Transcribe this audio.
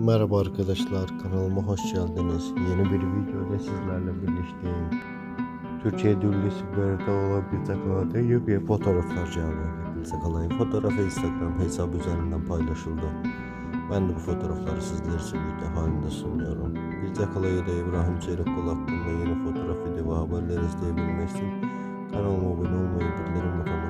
Merhaba arkadaşlar kanalıma hoş geldiniz. Yeni bir videoda sizlerle birlikteyim. Türkiye Düllüsü bölgede olabilecek olan yepyeni fotoğraflar cevap alayım. Fotoğrafı Instagram hesabı üzerinden paylaşıldı. Ben de bu fotoğrafları sizler için video halinde sunuyorum. Bir Zakalayı da İbrahim Çelikkol hakkında yeni fotoğraf video ve haberler izleyebilmek için kanalıma abone olmayı, bildirim butonuna unutmayın.